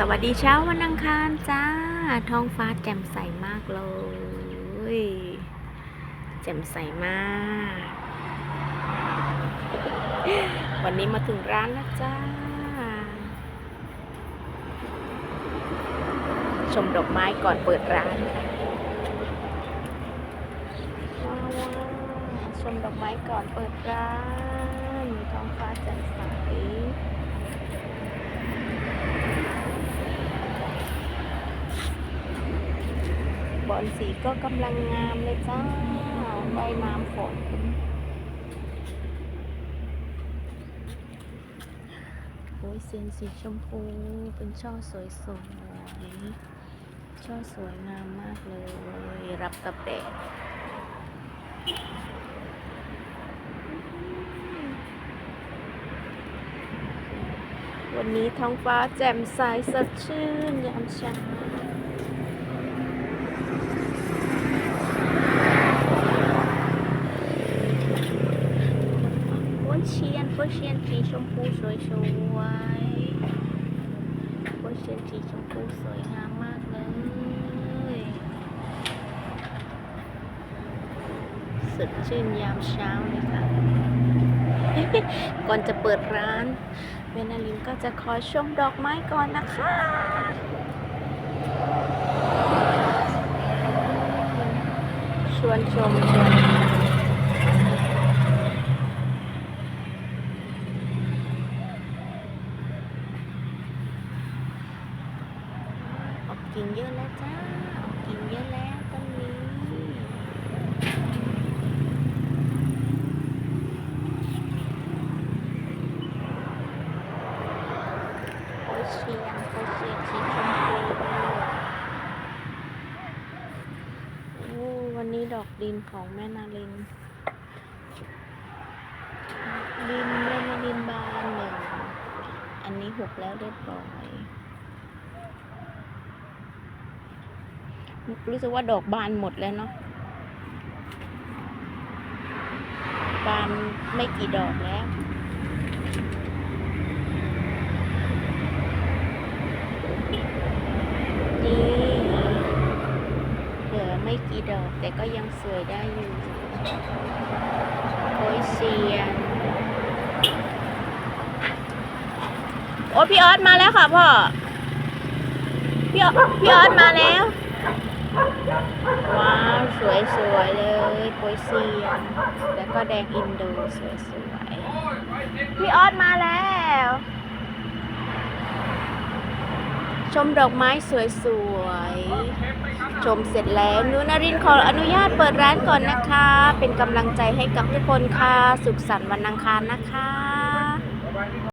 สวัสดีเช้าวันอังคารจ้า ท้องฟ้าแจ่มใสมากเลย แจ่มใสมาก วันนี้มาถึงร้านแล้วจ้า ชมดอกไม้ก่อนเปิดร้านว้าวชมดอกไม้ก่อนเปิดร้าน ท้องฟ้าแจ่มใส บ อนสีก็กำลังงามเลยจ้าว่ายน้ำฝนโอ้ยเซียนสีชมพูเป็นช่อสวยสวยๆช่อสวยงามมากเลย รับกับแดดวันนี้ท้องฟ้าแจ่มใสสดชื่นยามเช้า ป้วนเชียนป้วน เชียนสีชมพูสวยสวยป้วนเชียนสีชมพูสวยงามมากเลย สดชื่นยามเช้าเลยค่ะ ก่อนจะเปิดร้านเวนาลินก็จะขอชมดอกไม้ก่อนนะคะชวนชมชวนชม ออ กิ่งเยอะแล้วจ้าออกกิ่งเยอะแล้วต้นนี้โอยเชียงโอยเชียงสีชมพูโอ้วันนี้ดอกดินของแม่นาลินดินแม่นาลินบานหนึ่งอันนี้หกแล้วเรียบร้อย รู้สึกว่าดอกบานหมดแล้วเนาะบานไม่กี่ดอกแล้วนี่เหลือไม่กี่ดอก แต่ก็ยังสวยได้อยู่โอ้ยเซียนโอ้พี่ออสมาแล้วค่ะพ่อพี่ออสพี่ออสมาแล้ว สวยสวยๆเลยโปยเซียน แล้วก็แดงอินโดสวยสวยๆ พี่ออสมาแล้ว ชมดอกไม้สวยสวยๆ ชมเสร็จแล้วนุนารินขออนุญาตเปิดร้านก่อนนะคะ เป็นกำลังใจให้กับทุกคนค่ะ สุขสันต์วันอังคารนะคะ